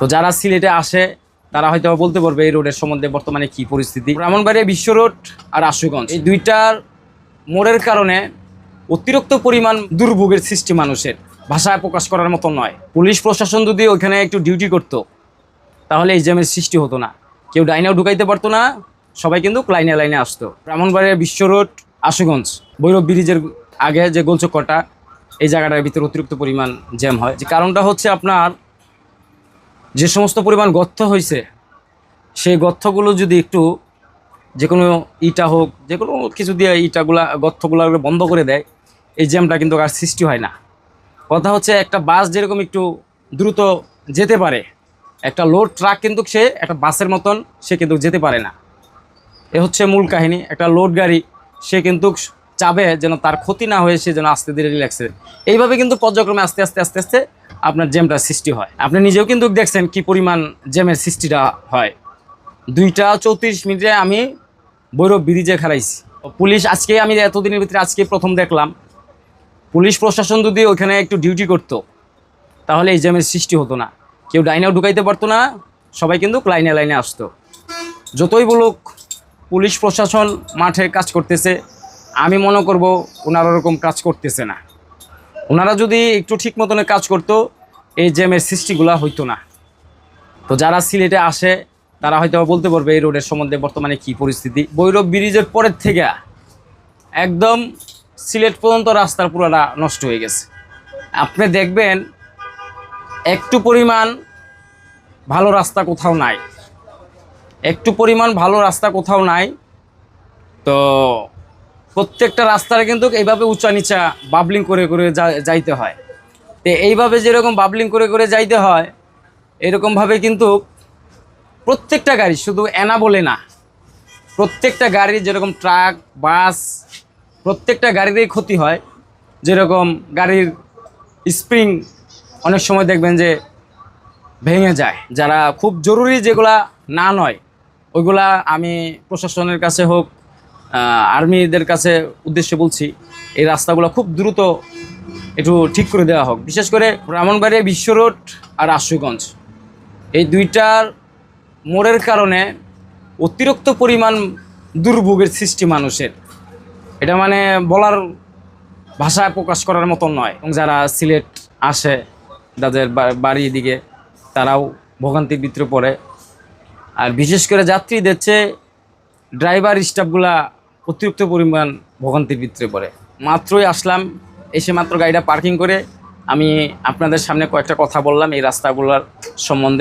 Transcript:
তো যারা সিলেটে আসে, তারা হয়তো বলতে পারবে এই রোডের সম্বন্ধে বর্তমানে কি পরিস্থিতি। ব্রাহ্মণবাড়িয়া বিশ্ব রোড আর আশুগঞ্জ, এই দুইটার মোড়ের কারণে অতিরিক্ত পরিমাণ দুর্ভোগের সৃষ্টি মানুষের। ভাষায় প্রকাশ করার মতো নয়। পুলিশ প্রশাসন যদি ওইখানে একটু ডিউটি করতো, তাহলে এই জ্যামের সৃষ্টি হতো না। কেউ ডাইনেও ঢুকাইতে পারতো না, সবাই কিন্তু লাইনে লাইনে আসতো। ব্রাহ্মণবাড়িয়া বিশ্ব রোড আশুগঞ্জ, ভৈরব ব্রিজের আগে যে গোলচক্করটা, এই জায়গাটার ভিতরে অতিরিক্ত পরিমাণ জ্যাম হয়। যে কারণটা হচ্ছে আপনার যে সমস্ত পরিমাণ গর্ত হয়েছে, সেই গর্তগুলো যদি একটু যে কোনো ইটা হোক, যে কোনো কিছু দিয়ে ইটাগুলা, গর্তগুলো বন্ধ করে দেয়, এই জ্যামটা কিন্তু আর সৃষ্টি হয় না। কথা হচ্ছে একটা বাস যেরকম একটু দ্রুত যেতে পারে, একটা লোড ট্রাক কিন্তু সে একটা বাসের মতন সে কিন্তু যেতে পারে না। এ হচ্ছে মূল কাহিনী, একটা লোড গাড়ি সে কিন্তু চাবে যেন তার ক্ষতি না হয়ে সে যেন আস্তে ধীরে রিল্যাক্সে এইভাবে কিন্তু পর্যায়ক্রমে আস্তে আস্তে আস্তে আস্তে আপনার জ্যামটা সৃষ্টি হয়। আপনি নিজেও কিন্তু দেখছেন কি পরিমাণ জ্যামের সৃষ্টিটা হয়। দুইটা চৌত্রিশ মিনিটে আমি বৈরব ব্রিজে খেলাইছি। পুলিশ আজকে আমি এতদিনের ভিতরে আজকে প্রথম দেখলাম, পুলিশ প্রশাসন যদি ওইখানে একটু ডিউটি করতো, তাহলে এই জ্যামের সৃষ্টি হতো না। কেউ ডাইনেও ঢুকাইতে পারতো না, সবাই কিন্তু লাইনে লাইনে আসতো। যতই বলুক, পুলিশ প্রশাসন মাঠে কাজ করতেছে, আমি মনে করব ওনারা ওরকম কাজ করতেছে না। ওনারা যদি একটু ঠিক মতনে কাজ করতো, এই জ্যামের সৃষ্টিগুলা হইতো না। তো যারা সিলেটে আসে, তারা হয়তো বলতে পারবে এই রোডের সম্বন্ধে বর্তমানে কি পরিস্থিতি। বৈরব ব্রিজের পরের থেকে একদম সিলেট পর্যন্ত রাস্তার পুরোটা নষ্ট হয়ে গেছে। আপনি দেখবেন, একটু পরিমাণ ভালো রাস্তা কোথাও নাই। একটু পরিমাণ ভালো রাস্তা কোথাও নাই, তো প্রত্যেকটা রাস্তায় কিন্তু এইভাবে উঁচা নিচা বাবলিং করে করে যাইতে হয়। তো এইভাবে যেরকম বাবলিং করে করে যাইতে হয়, এরকমভাবে কিন্তু প্রত্যেকটা গাড়ি শুধু এনা বলে না, প্রত্যেকটা গাড়ি যেরকম ট্রাক বাস প্রত্যেকটা গাড়িরই ক্ষতি হয়। যেরকম গাড়ির স্প্রিং অনেক সময় দেখবেন যে ভেঙে যায়। যারা খুব জরুরি যেগুলা না নয়, ওইগুলা আমি প্রশাসনের কাছে হোক আর্মিদের কাছে উদ্দেশ্যে বলছি, এই রাস্তাগুলো খুব দ্রুত একটু ঠিক করে দেওয়া হোক। বিশেষ করে ব্রাহ্মণবাড়িয়া বিশ্ব রোড আর আশুগঞ্জ। এই দুইটার মোড়ের কারণে অতিরিক্ত পরিমাণ দুর্ভোগের সৃষ্টি মানুষের। এটা মানে বলার ভাষায় প্রকাশ করার মতো নয়। এবং যারা সিলেট আসে, তাদের বাড়ি দিকে, তারাও ভোগান্তির ভিতরে পড়ে আর বিশেষ করে যাত্রীদের চেয়ে ড্রাইভার স্টাফগুলা অতিরিক্ত পরিমাণ ভোগান্তির ভিতরে পড়ে। মাত্রই আসলাম, এসে মাত্র গাড়িটা পার্কিং করে আমি আপনাদের সামনে কয়েকটা কথা বললাম এই রাস্তাগুলোর সম্বন্ধে।